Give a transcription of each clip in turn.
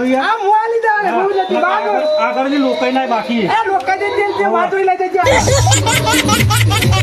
મારું યાર. આ મોઆ લીધા ને હું. જતી બાગો આગળ જે લોકાઈ નાય બાકી એ લોકાઈ દે તે વાતો લઈ જજે.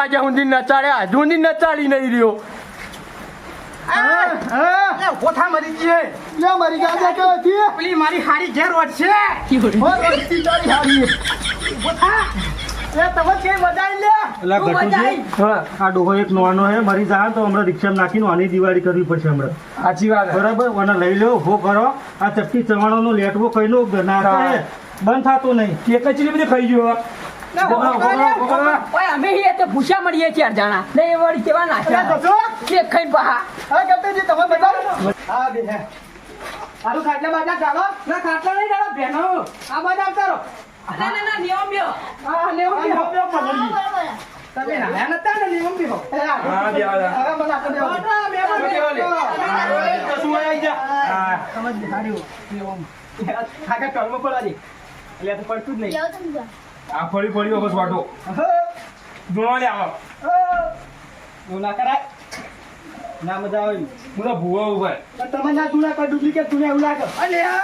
વાગ્યા સુધી નચાડ્યા. હજુ નચાડી નહીં રહ્યો. મારી હાડી તો હમણાં રિક્ષા નાખીને આની દિવાળી કરવી પડશે હમણાં. સાચી વાત બરાબર? ઓને લઈ લો હો કરો. આ ચપટી ચવાણો નો લેટવો કઈનો ગનાર બંધ થતો નહીં. કે કચરી બધી ખાઈ ગયો. અમે તો ભૂસા મળીએ છીએ જાણા. ને એ વળી કેવા નાખ્યા. કેક ખાઈ પહા હા કરતા જે તમે બતાવો. હા બે સારું ખાટલા બાટલા ચાલો. ના ખાટલા નહીં ચાલો બેનો આ બાજુ આવતા રહો. ના ના ના નિયમ બ્યો હા નિયમ બ્યો બ્યો તમે ના નતા ને નિયમ બ્યો હા બે હવે મને આટલો બ્યો ના બે બે કશું આવી જા હા. સમજ બિહાર્યો નિયમ. આખા કર્મ પડાજી એટલે તો પડતું જ નહીં. આ ફરી ફરી વખત વાટો હો, જૂનો લે આવો હો. એવું ના કરાય ના મજા આવે હું તો ભૂવા પણ તમે ના જૂના કોઈ ડુપ્લિકેટ તું એવું લાગે અલે આ!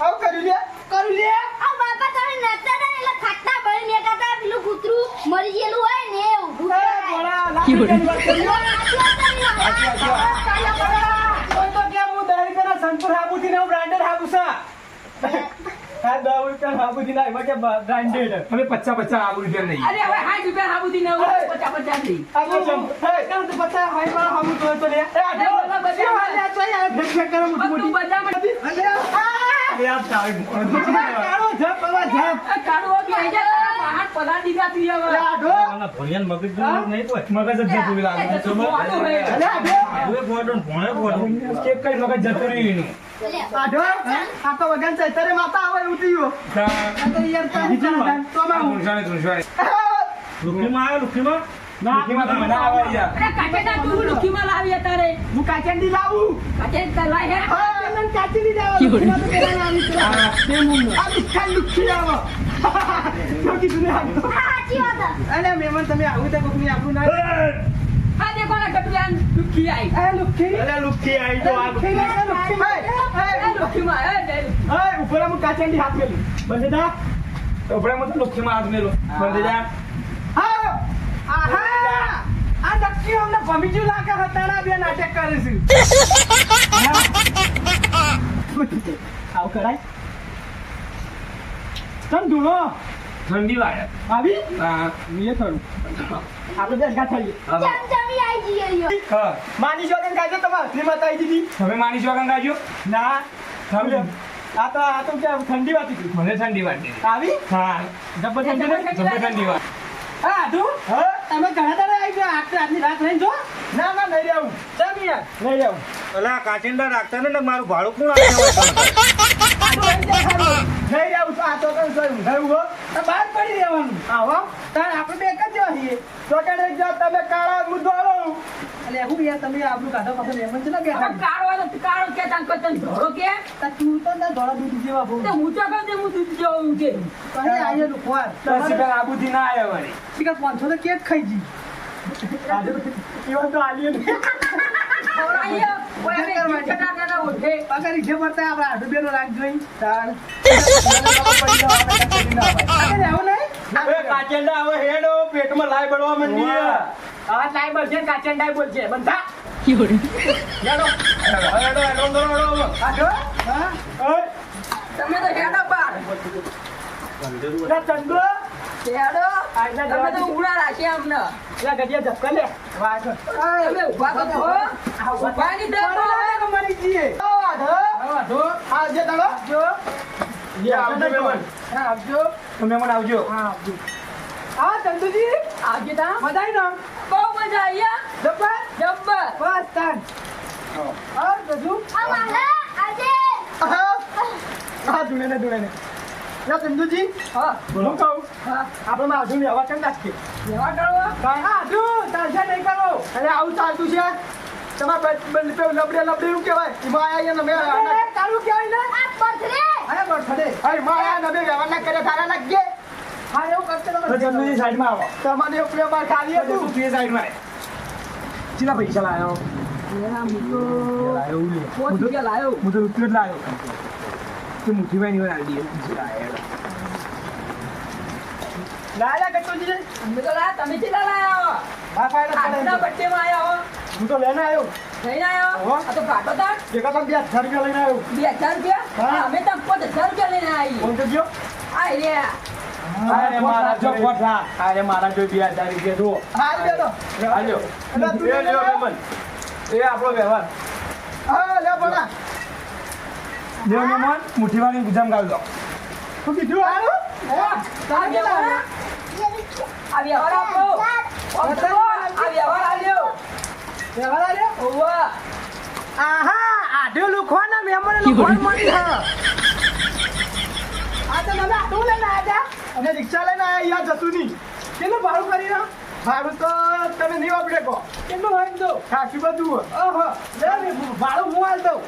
આવું કર્યું લે કરું લે આ બાપા તમે નતા ને એટલે ખાતા ભરી મે કાતા પેલું કૂતરું મરી ગયેલું હોય ને એ ઊભું એ કરાય. બોલા, લાખી રૂપિયાની વાત કરી. સાચી વાત કરી ને. કાયા બોલા. કોઈ તો કે હું દહેલીકરના સંતૂર હાબુથી ને હું branded હાબુ અમે પચ્ચા પચ્ચા આબુ રૂપિયા નહીં અરે હવે હાથ રૂપિયા હાબુથી ને પચાસ પચાસ પચાસ નહીં મગજ જતું રહ્યું એનું આ તો વગન છે. તારે માતા આવે એવું થયું. આ તો યાર તો માં ના, મને. આવે યાર. અરે તું લુખીમાં લાવી અત્યારે. હું કાચંડી લાવું. હે? લાવું. તો પેલા ના આવી છે. આ તે મુંગનો. આ લુખ્ખા લુખ્ખી લાવો. શું કીધું ને હા, સાચી વાત. છે. અલે તમે આવું તો કોકની આપણું ના આ દેખો લુખી આઈ? એ લુખી અલે લુખી આઈ તો આ લુખી લાવો, લુખી માં એ લુખી માં એ જય હે, ઊભો હું કાચંડી હાથ મેલું. બંધ દા. ઉપર આપણે લુખી માં હાથ મેલો. બંધ દા. હા. આહા. આ દક્ષી અમને ભમીજુ લાગે હતાના બે નાટક કરે છે. આવ કરાય. તમ ધૂળો ઠંડી વાળે આવી? હા. એ ખરું આપણે બે ભેગા થઈએ. માની તમારે? શ્રી માતા આવી દીધી. તમે માની છો ગાજો ના. સમજો. આ તો આ તો કે ઠંડી વાતી હતી. મને ઠંડી વાટી આવી? હા. જબર ઠંડી? જબર ઠંડી વાત હા આધુ હા. તમે ઘણા દાડા આવી ગયા. આટલી આજની રાત જો. ના ના નહીં આવું ચાલ યાર. નહીં રહેવું. અલા, કાચિંડા રાખતા ને મારું ભાડું કોણ આપે? નહીં તો આ તો કઈ કઈ ઊંઘાયું હો. તો બહાર પડી રહેવાનું. આવો તાર આપણે બે એક જ જેવા છીએ. ચોકડે એક જાવ તમે કાળા હું ધોળો એટલે હું યાર તમે આપણું કાઢો પાછો એમ છે ને કે કાળો કાળો કે તાન કો તન ધોળો કે? તા તું તો ના ધોળા દૂધ જેવા બહુ. તે હું તો કહું હું દૂધ જેવું કે? કહે આયે લુખવાર પછી આબુથી ના આયો વળી. શીખર પાંચસો તો કેક ખાઈ જી. એવા તો નહીં. ખવડાવીએ, અગર ઈજે પડતા આપણે આઠ રૂપિયાનો રાખ જોઈ. તાણ. નહીં હવે હવે હેડો પેટમાં લાઈ બળવા માંડી. આ લાઈ બોલશે કાચંડાઈ બોલશે. બંધા હેડો. હેડો હેડો હેડો હેડો હા? ઓય તમે તો હેડો બાર ના ચંદો. હેડો તમે તો ઉડા રાખી અમને. લા ગડિયા ધક્કા લે. વાહ તમે ઊભા તો ની. મરી જઈએ જો આવજો મહેમાન હા આવજો. તમે મહેમાન આવજો. હા આવજો. હા ચંદુજી. આવજે તા. મજા આવી ને બહુ મજા આવી હો. જબ્બર? જબ્બર. બસ તાન. હા. ગજુ આ મારે આજે હા. ધૂણે ને ધૂણે ને. ચંદુજી. હા. હું. કહું હા. આપણે માં આજુ વ્યવહાર કેમ નાખીએ વ્યવહાર કરો. આજુ તારશે નહીં કરો. અરે આવું ચાલતું છે. તમારે લબડે લબડે એવું કહેવાય. એમાં આયા ને મેં તારું કહેવાય ને? આ બર્થડે અરે બર્થડે અરે માં આયા ને મેં વ્યવહાર કરે તારા લાગે હા એવું કરશે તો ચંદુજી સાઈડમાં આવો. તમારે એવું પ્રેમ ખાલી હતું. તું એ સાઈડમાં ચીલા પૈસા લાયો? લાયો. હું તો રૂપિયો લાયો. તે મુઠ્ઠીભાઈ ની આલી દીધી લાયો અમે તો લાયા તમે કેટલા લાયા હો? માં આયા હો. હું તો લેને આવ્યો. લઈને. આ તો ફાટો તાર એકા તો બે રૂપિયા લઈને આવ્યો. બે રૂપિયા? અમે તો પાંચ હજાર રૂપિયા લઈને આવી ફોન તો ગયો? આ રહ્યા અરે મારા જો કોઠા અરે મારા જો રૂપિયા એ લ્યો મહેમાન એ આપણો વ્યવહાર. હા લે બોલા. લ્યો મહેમાન મુઠ્ઠીવાળી ગુજામ ગાળ દો. શું કીધું? હારું? આ વ્યવહાર આ તો તમે આટલું લઈને આવ્યા અને રિક્ષા લઈને આવ્યા જતું નહીં કેટલું ભાડું કરી ભાડું તો તમે નહીં વાપરે કહો કેટલું હોય તો ખાસી બધું ઓહો ભાડું હું હાલ દઉં.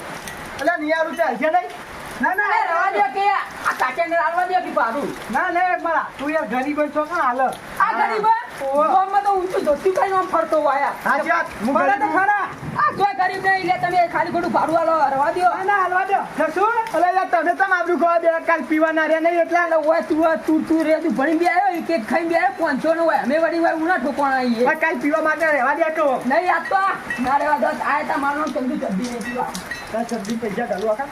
એટલે નિયારું ચાલશે નહીં? ના ના રવા દો કે આ કાચેને હાલવા દો કે ભાડું ના લે મારા તું યાર ગરીબ છો પણ હાલ. આ ગરીબ ગામમાં તો ઊંચું ધોતી ફરતો હોય આ. હા તો ખરા આ જો ગરીબ નહીં લે તમે ખાલી ખોટું ભાડું આલો રવા દો ના ના હાલવા દો અલે યાર તમે તો આબરૂ ખવા દે કાલ પીવાના રે નહીં એટલા ઓય તું તું તું રે તું ભણી બી આવ્યો એક એક ખાઈ બી આવ્યો પાંચસો નો હોય. અમે વળી હોય ઉના આવીએ કાલ પીવા માટે રહેવા દે તો. નહીં યાદ તો આ. ના રહેવા દો આ તા મારો ચંદુ ચડ્ડી નહીં પીવા. સબ્જી પૈસા ચાલુ આખા?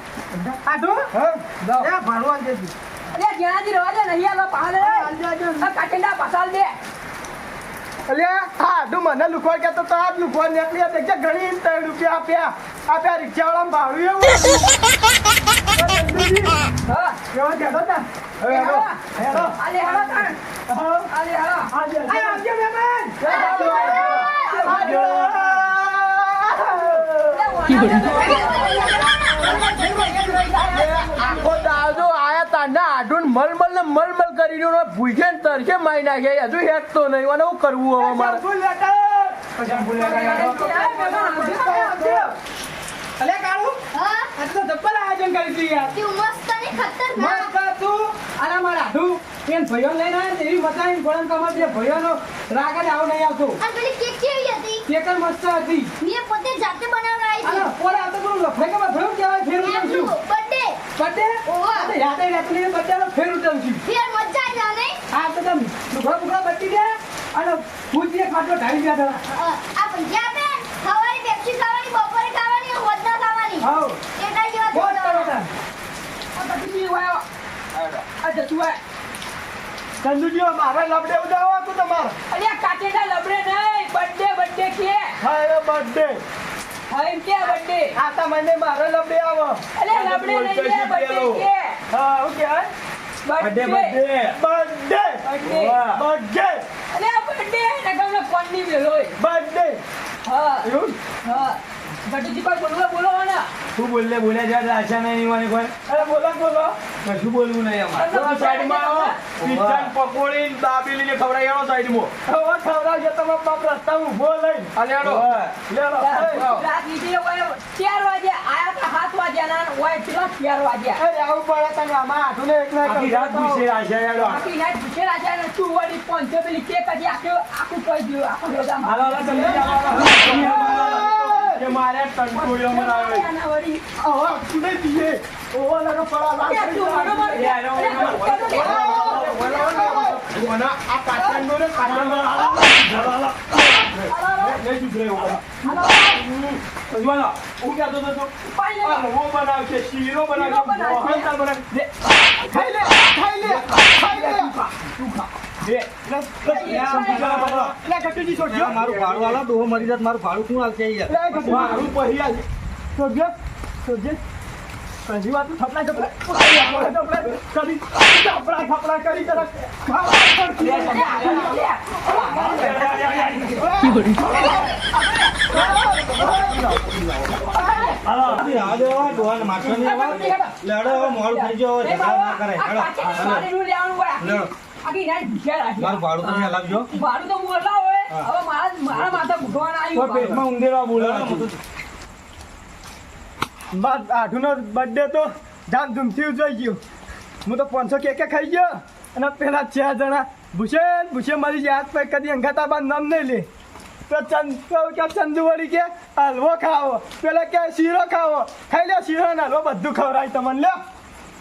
આટું હા. આલ દેજો અલ્યા જ્યાંથી રવા દે નહીં આલો પાલે કાચેંડા પાસાલ દે અલ્યા હા આટું મને લુખવાડ કહેતો તો આ જ લુખવાડ નીકળી હતી. કે ઘણી ત્રણ રૂપિયા આપ્યા. આપ્યા રિક્ષાવાળામાં ભાડું એવું હા. કેવા કહેતો તા. હવે હેડો હેડો. આલે હાલો તાણ. હા. આલે હાલો આજે આવજો મહેમાન આખો દાવજો આયા તાના આઢું મલમલ ને મલમલ કરી રહ્યો ને તરખે મારી નાખે હજુ નહીં અને હું કરવું હવે મારે અલે કાળુ હા તો જબ્બર આયોજન કરી છે યાર તું મસ્ત ને ખતરનાક મસ્ત તું આના મારા આઢું એમ ભયો લઈને આવે એવી બતાવીને ગોળમ કમર જે ભયોનો રાગ જ આવ નહીં આવતો અને પેલી કેક કેવી હતી? કેકર મસ્ત હતી. મેં પોતે જાતે બનાવડાવી આનો પોરે આવતો પેલું લફડે કે ભયો કહેવાય ફેર હતી ઉતરશું બર્થડે. બર્થડે? ઓહો. યાદે રહેતું નહીં બર્થડે ફેર ઉતરશું ફેર મજા જ આવે. આ તો તમે લુગડા બુગડા બચી ગયા અને ભૂજીએ ખાટલો ઢાળી ગયા હતા આ પૈસા આપે? ખાવાની પેપ્સી ખાવાની બપોરે ખાવાની વધના ખાવાની. હાઉ એટલા જેવા બહુ. હતા આ પછી બી હોય આ જતું હોય. ચંદુજી મારે લબડે ઉડાવવા હતું તમારે. અલ્યા કાચેંડા લબડે નહીં. બર્થડે બર્થડે કે હા બર્થડે. એમ કે બર્થડે તા મને મારો લબડે આવો. અલે લબડે નહીં કે બર્થડે કે. હા okay birthday birthday birthday. Birthday અલે બર્થડે ને ગમે કોણની વેલો બર્થડે હા. એવું? હા. બોલવા બોલો ને. તું બોલે બોલે જ્યારે આશા નહીં મને કોઈ. અરે બોલો બોલો. કશું બોલવું નહીં અમારે. સાઈડમાં આવો. પીઝા પિઝા પકોડી દાબેલી ને ખવડાવી સાઈડમાં. હવે ખવડાવજો તમે બાપ રસ્તા ઊભો લઈ અલે હેડો. લેલો રાત નીકળી હોય 4 વાગે આયા તા 7 વાગે ના હોય પેલા ચાર વાગ્યા. અરે આવું પડે તમે આમાં આઠું ને એક આખી રાત પૂછે રાશા આડો આખી રાત પૂછે રાશા ને તું વળી પહોંચ્યો પેલી કે કદી આખું આખું કહી દીધું આખું રોજા હાલો હાલો તમે જાઓ કે મારે કંટ્રોલ મરાવે આવો કુડે દીએ ઓવો લગો પડા તું બરોબર. એ આનો મને આ પાટણનો ને પાટણનો હાલો હાલો હાલો. નહીં દુસરે એવું હું કહેતો હતો? આ રવો બનાવશે શીરો બનાવશે મોહનથાળ બનાવશે. ખાઈ લે ખાઈ લે ખાઈ લે. બે લે કટુજી છોડજો મારું ભાડું હાલો દોહો મરી જાત મારું ભાડું શું આવશે યાર મારું પહી આલ છોડજો છોડજો કજી વાત કરી તરફ હાલો દેવા દોહન મારશો નહીં આવા લડો મોડું થઈ ગયો હવે ઝઘડા ના કરે હેડો હાલો. મારું ભાડું તમે લાવજો ભાડું તો મોટા હોય હવે. મારા મારા માથા ભૂખવાના આવ્યું પેટમાં ઉંદેડા બોલાવે બાદ આઠુનો બર્થડે તો ધામધૂમથી ઉજવાઈ ગયો. હું તો પાંચસો કેકે ખાઈ ગયો. અને પેલા ચાર જણા ભૂસે ભૂસે મરી હાથ પગ કદી અંગાતા બાદ નામ નહીં લે. તો ચંદ તો કે ચંદુ વળી કે હલવો ખાવો. પેલા કે શીરો ખાવો. ખાઈ લે શીરો ને હલવો બધું ખવડાય તમને લે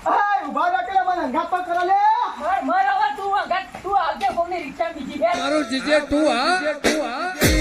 હાય ઊભા રાખે મને અંગાત પર કરો લે. મર મર હવે તું આગળ તું આવજે કોની રિક્ષા બીજી છે તારું જીજે તું હા?